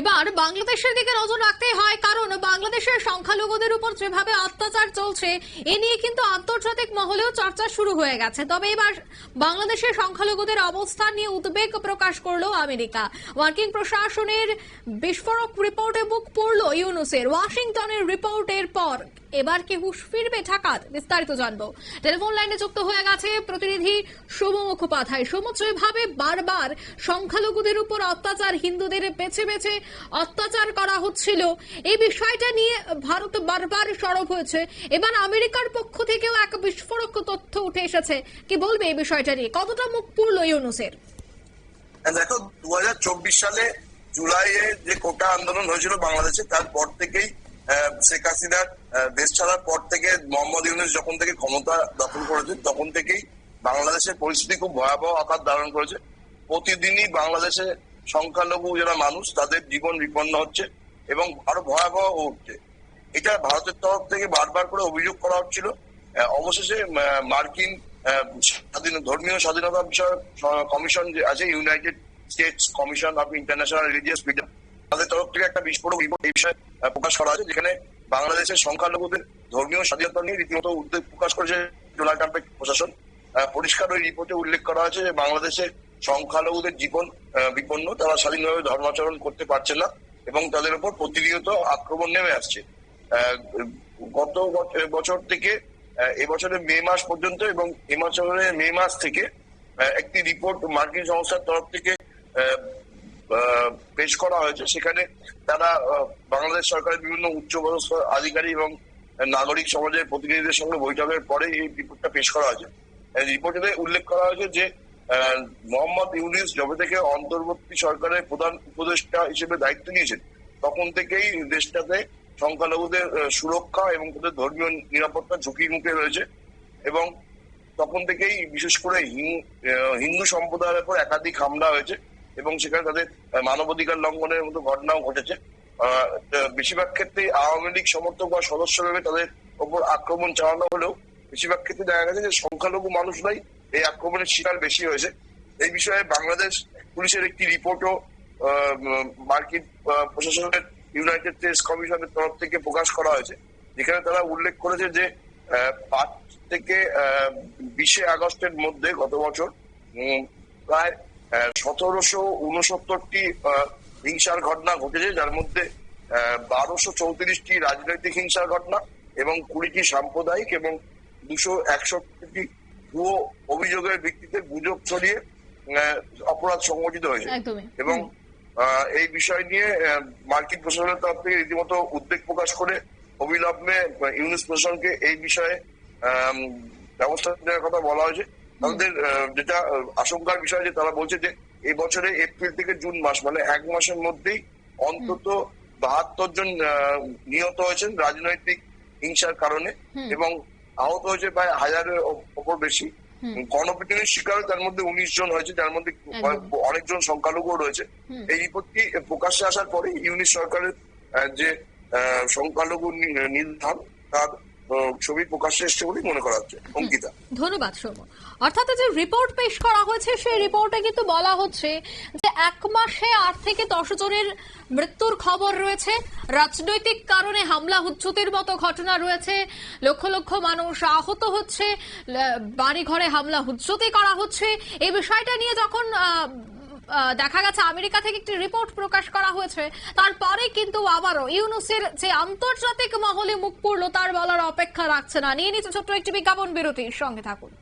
এবার বাংলাদেশের দিকে নজর রাখতে হয়, কারণ বাংলাদেশের সংখ্যালঘুদের উপর যেভাবে অত্যাচার চলছে, এ নিয়ে কিন্তু আন্তর্জাতিক মহলেও চর্চা শুরু হয়ে গেছে। তবে এবার বাংলাদেশের সংখ্যালঘুদের অবস্থান নিয়ে উদ্বেগ প্রকাশ করল আমেরিকা। ওয়ার্কিং প্রশাসনের বিস্ফোরক রিপোর্টে বুক পড়ল ইউনুসের। ওয়াশিংটনের রিপোর্টের পর এবার কি হুশ ফিরবে ঢাকার, বিস্তারিত জানব। টেলিফোন লাইনে যুক্ত হয়ে গেছে প্রতিনিধি সোম মুখোপাধ্যায়। সোম যেভাবে বারবার সংখ্যালঘুদের উপর অত্যাচার, হিন্দুদের বেছে বেছে অত্যাচার করা হচ্ছিল। এই বিষয়টা নিয়ে ভারত বারবার সরব হয়েছে। এবার আমেরিকার পক্ষ থেকেও এক বিস্ফোরক তথ্য উঠে এসেছে। কি বলবে এই বিষয়টা নিয়ে? কতটা মুখ পুরল ইউনুসের দেখো দু হাজার চব্বিশ সালে জুলাইয়ে যে কোটা আন্দোলন হয়েছিল বাংলাদেশে তারপর থেকেই শেখ হাসিনার দেশ ছাড়ার পর থেকে মোহাম্মদ ইউনুস যখন থেকে ক্ষমতা দখল করেছে তখন থেকেই বাংলাদেশের পরিস্থিতি খুব ভয়াবহ আকার ধারণ করেছে। প্রতিদিনই বাংলাদেশে সংখ্যালঘু যারা মানুষ, তাদের জীবন বিপন্ন হচ্ছে এবং আরও ভয়াবহ হচ্ছে। এটা ভারতের তরফ থেকে বারবার করে অভিযোগ করা হচ্ছিল। অবশেষে মার্কিন স্বাধীন, ধর্মীয় স্বাধীনতা বিষয়ক কমিশন যে আছে, United States commission of international religious freedom তাদের তরফ থেকে একটা বিস্ফোরক রিপোর্ট এই বিষয়ে প্রকাশ করা আছে যেখানে বাংলাদেশের সংখ্যালঘুদের ধর্মীয় স্বাধীনতা নিয়ে রীতিমতো উদ্বেগ প্রকাশ করেছে ডোনাল্ড ট্রাম্পের প্রশাসন। পরিষ্কার ওই রিপোর্টে উল্লেখ করা আছে যে বাংলাদেশের সংখ্যালঘুদের জীবন বিপন্ন, তারা স্বাধীনভাবে ধর্মাচরণ করতে পারছে না এবং তাদের উপর প্রতিনিয়ত আক্রমণ নেমে আসছে। গত বছর থেকে এবছরের মে মাস পর্যন্ত এবং এ বছরের মে মাস থেকে একটি রিপোর্ট মার্কিন সংস্থার তরফ থেকে পেশ করা হয়েছে। সেখানে তারা বাংলাদেশ সরকারের বিভিন্ন উচ্চ উচ্চপদস্থ আধিকারিক এবং নাগরিক সমাজের প্রতিনিধিদের সঙ্গে বৈঠকের পরে এই রিপোর্টটা পেশ করা হয়েছে। রিপোর্টে উল্লেখ করা হয়েছে যে মোহাম্মদ ইউনিস যবে থেকে অন্তর্বর্তী সরকারের প্রধান উপদেষ্টা হিসেবে দায়িত্ব নিয়েছেন, তখন থেকেই দেশটাতে সংখ্যালঘুদের সুরক্ষা এবং তাদের ধর্মীয় নিরাপত্তা ঝুঁকির মুখে রয়েছে এবং তখন থেকেই বিশেষ করে হিন্দু সম্প্রদায়ের উপর একাধিক হামলা হয়েছে। এবং সেখানে তাদের মানবাধিকার লঙ্ঘনের মতো ঘটনাও ঘটেছে। বেশিরভাগ ক্ষেত্রেই আওয়ামী লীগ সমর্থক বা সদস্য ভেবে তাদের ওপর আক্রমণ চালানো হলেও বেশিরভাগ ক্ষেত্রে দেখা গেছে যে সংখ্যালঘু মানুষরাই এই আক্রমণের শিকার বেশি হয়েছে। এই বিষয়ে বাংলাদেশ পুলিশের একটি রিপোর্টও মার্কিন প্রশাসনের ইউনাইটেড স্টেটস কমিশনের তরফ থেকে প্রকাশ করা হয়েছে। যেখানে তারা উল্লেখ করেছে যে পাঁচ থেকে বিশে আগস্টের মধ্যে গত বছর প্রায় সতেরোশো উনসত্তরটি হিংসার ঘটনা ঘটেছে যার মধ্যে বারোশো চৌত্রিশটি রাজনৈতিক হিংসার ঘটনা এবং কুড়িটি সাম্প্রদায়িক এবং দুশো একষট্টি ভুয়ো অভিযোগের ভিত্তিতে গুজব ছড়িয়ে অপরাধ সংগঠিত হয়েছে। এবং এই বিষয় নিয়ে মার্কিন প্রশাসনের তরফ থেকে রীতিমতো উদ্বেগ প্রকাশ করে অবিলম্বে ইউনুস প্রশাসনকে এই বিষয়ে ব্যবস্থা নেওয়ার কথা বলা হয়েছে। তাদের যেটা আশঙ্কার বিষয় যে তারা বলছে যে এই বছরে এপ্রিল থেকে জুন মাস মানে এক মাসের মধ্যেই অন্তত বাহাত্তর জন নিহত হয়েছেন রাজনৈতিক হিংসার কারণে এবং আহত হয়েছে প্রায় হাজারের ওপর বেশি। গণপিটুনির শিকার তার মধ্যে উনিশ জন হয়েছে যার মধ্যে অনেকজন সংখ্যালঘু রয়েছে। এই রিপোর্টটি প্রকাশ্যে আসার পরে ইউনিট সরকারের যে আহ, সংখ্যালঘু নির্ধারণ তার ছবি প্রকাশ্যে এসছে বলেই মনে করা হচ্ছে। অঙ্কিতা। ধন্যবাদ সৌম অর্থাৎ যে রিপোর্ট পেশ করা হয়েছে সেই রিপোর্টে কিন্তু বলা হচ্ছে যে এক মাসে আট থেকে দশ জনের মৃত্যুর খবর রয়েছে। রাজনৈতিক কারণে হামলা হুজ্জুতের মতো ঘটনা রয়েছে। লক্ষ লক্ষ মানুষ আহত হচ্ছে। বাড়ি ঘরে হামলা হুজ্জুতি করা হচ্ছে। এই বিষয়টা নিয়ে যখন দেখা গেছে আমেরিকা থেকে একটি রিপোর্ট প্রকাশ করা হয়েছে। তারপরে কিন্তু আবারও ইউনুসের যে আন্তর্জাতিক মহলে মুখ পড়ল, তার বলার অপেক্ষা রাখছে না। নিয়ে নিচ্ছে ছোট্ট একটি বিজ্ঞাপন বিরতির সঙ্গে থাকুন।